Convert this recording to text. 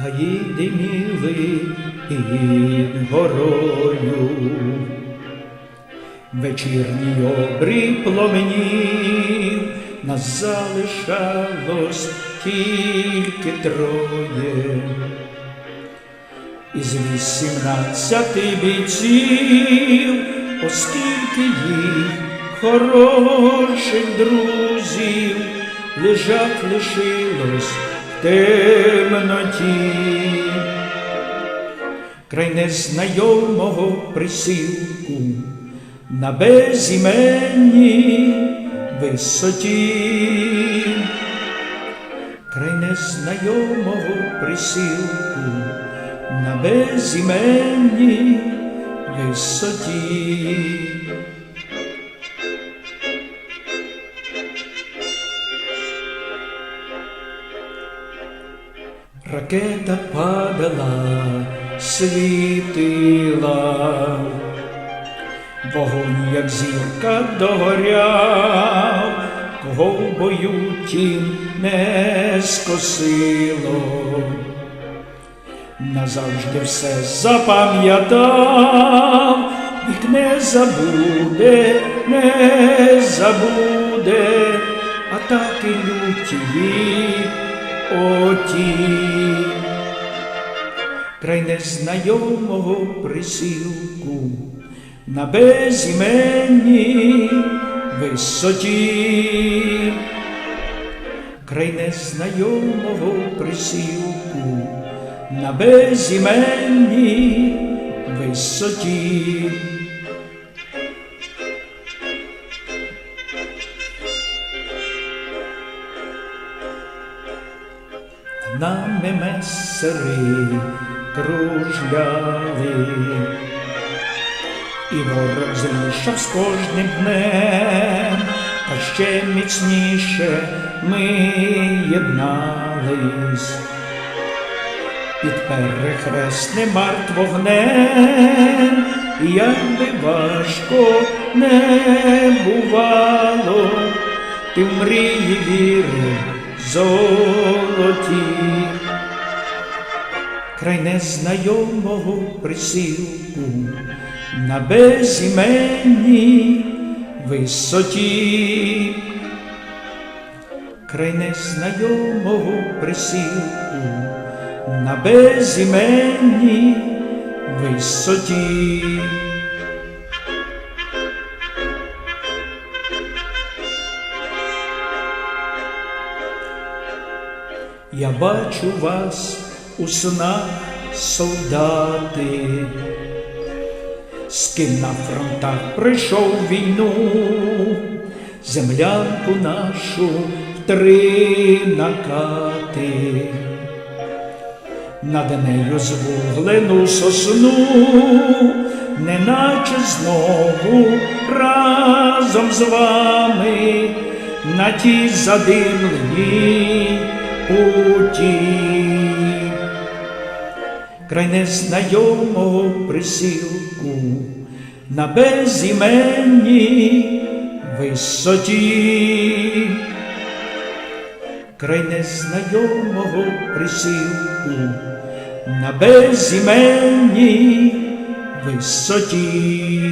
гаї диміли під горою. Вечірній обрій пломенів, нас залишалось тільки троє. Із вісімнадцяти бійців, оскільки їх хороших друзів лежать лишилось темноті. Край незнайомого присілку на безіменній висоті, край незнайомого присілку на безіменній висоті. Ракета падала, світила, вогонь, як зірка догоряв, кого в бою тім не скосило. Назавжди все запам'ятав, вік не забуде, не забуде, атаки лютії оті. Край незнайомого присілку на безіменній висоті, край незнайомого присілку на безіменній висоті. Нами месери кружляли, і ворог зрішав з кожним днем, та ще міцніше ми єднались. Під перехресним март вогнем, як би важко не бувало, ти в мрії віри золоті, край незнайомого присілку на безіменній висоті, край незнайомого присілку на безіменній висоті. Я бачу вас у снах, солдати, з ким на фронтах прийшов війну, землянку нашу три накати. Над нею звуглену сосну, неначе знову разом з вами на тій задимленій путі, край незнайомого присілку на безіменній висоті край незнайомого присілку на безіменній висоті.